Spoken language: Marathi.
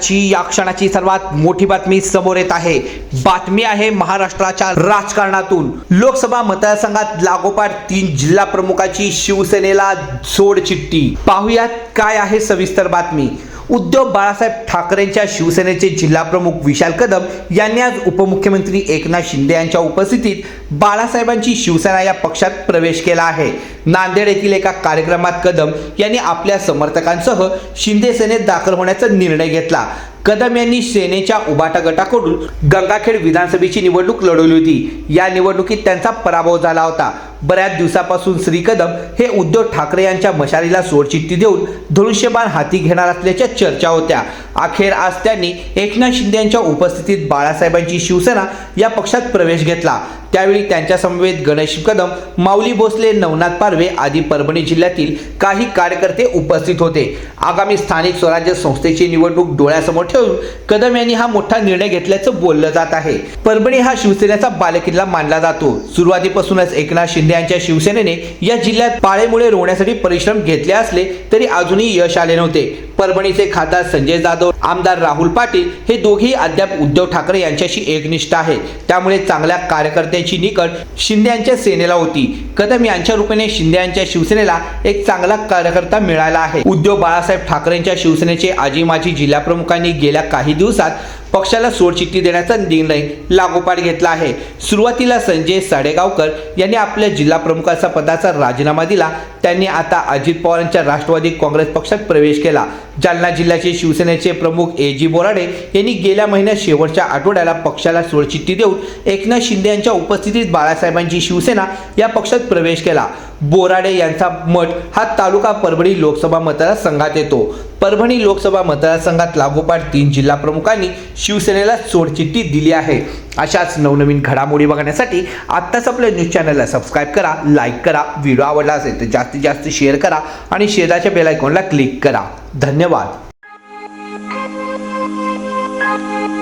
आत्ताची या क्षणाची सर्वात मोठी बातमी समोर येत आहे. बातमी आहे महाराष्ट्राच्या राजकारणातून. लोकसभा मतदारसंघात लागोपाठ तीन जिल्हा प्रमुखाची शिवसेनेला जोड चिठ्ठी पाहुयात काय आहे सविस्तर बातमी. उद्धव बाळासाहेब ठाकरेंच्या शिवसेनेचे जिल्हाप्रमुख विशाल कदम यांनी आज उपमुख्यमंत्री एकनाथ शिंदे यांच्या उपस्थितीत बाळासाहेबांची शिवसेना या पक्षात प्रवेश केला आहे. नांदेड येथील एका कार्यक्रमात कदम यांनी आपल्या समर्थकांसह शिंदे सेनेत दाखल होण्याचा निर्णय घेतला. कदम यांनी सेनेच्या उबाटा गटाकडून गंगाखेड विधानसभेची निवडणूक लढवली होती. या निवडणुकीत त्यांचा पराभव झाला होता. बऱ्याच दिवसापासून श्री कदम हे उद्धव ठाकरे यांच्या मशालीला सोडचिठ्ठी देऊन धनुष्यबाण हाती घेणार असल्याच्या चर्चा होत्या. अखेर आज त्यांनी एकनाथ शिंदे यांच्या उपस्थितीत बाळासाहेबांची शिवसेना या पक्षात प्रवेश घेतला. त्यावेळी त्यांच्या समवेत गणेश कदम माऊली भोसले नवनाथ पारवे आदी परभणी जिल्ह्यातील काही कार्यकर्ते उपस्थित होते. आगामी स्थानिक स्वराज्य संस्थेची निवडणूक डोळ्यासमोर ठेवून कदम यांनी हा मोठा निर्णय घेतल्याचं बोललं जात आहे. परभणी हा शिवसेनेचा बालेकिल्ला मानला जातो. सुरुवातीपासूनच एकनाथ शिंदे यांच्या शिवसेनेने या जिल्ह्यात पाळेमुळे रोवण्यासाठी परिश्रम घेतले असले तरी अजूनही यश आले नव्हते. परभणीचे खासदार संजय जाधव आमदार राहुल पाटील हे दोघेही अद्याप उद्धव ठाकरे यांच्याशी एकनिष्ठ आहेत त्यामुळे चांगल्या कार्यकर्त्यांची निकड शिंदे यांच्या सेनेला होती. कदम यांच्या रूपाने शिंदे यांच्या शिवसेनेला एक चांगला कार्यकर्ता मिळाला आहे. उद्धव बाळासाहेब ठाकरेंच्या शिवसेनेचे आजी माजी जिल्हाप्रमुखांनी गेल्या काही दिवसात पक्षाला सोडचिठ्ठी देण्याचा निर्णय लागोपाठ घेतला आहे. सुरुवातीला संजय साडेगावकर यांनी आपल्या जिल्हा प्रमुखाचा पदाचा राजीनामा दिला. त्यांनी आता अजित पवारांच्या राष्ट्रवादी काँग्रेस पक्षात प्रवेश केला. जालना जिल्ह्याचे शिवसेनेचे प्रमुख प्रमुख ए जी बोराडे यांनी गेल्या महिन्यात शेवटच्या आठवड्याला पक्षाला सोडचिठ्ठी देऊन एकनाथ शिंदे यांच्या उपस्थितीत बाळासाहेबांची शिवसेना या पक्षात प्रवेश केला. बोराडे यांचा मठ हा तालुका परभणी लोकसभा मतदारसंघात येतो. परभणी लोकसभा मतदारसंघात लागोपाठ तीन जिल्हा प्रमुखांनी शिवसेनेला सोडचिठ्ठी दिली आहे. अशाच नवनवीन घडामोडी बघण्यासाठी आत्ताच आपल्या न्यूज चॅनलला सबस्क्राईब करा लाईक करा व्हिडिओ आवडला असेल तर जास्तीत जास्त शेअर करा आणि शेजारच्या बेल आयकॉनला क्लिक करा. धन्यवाद. thank you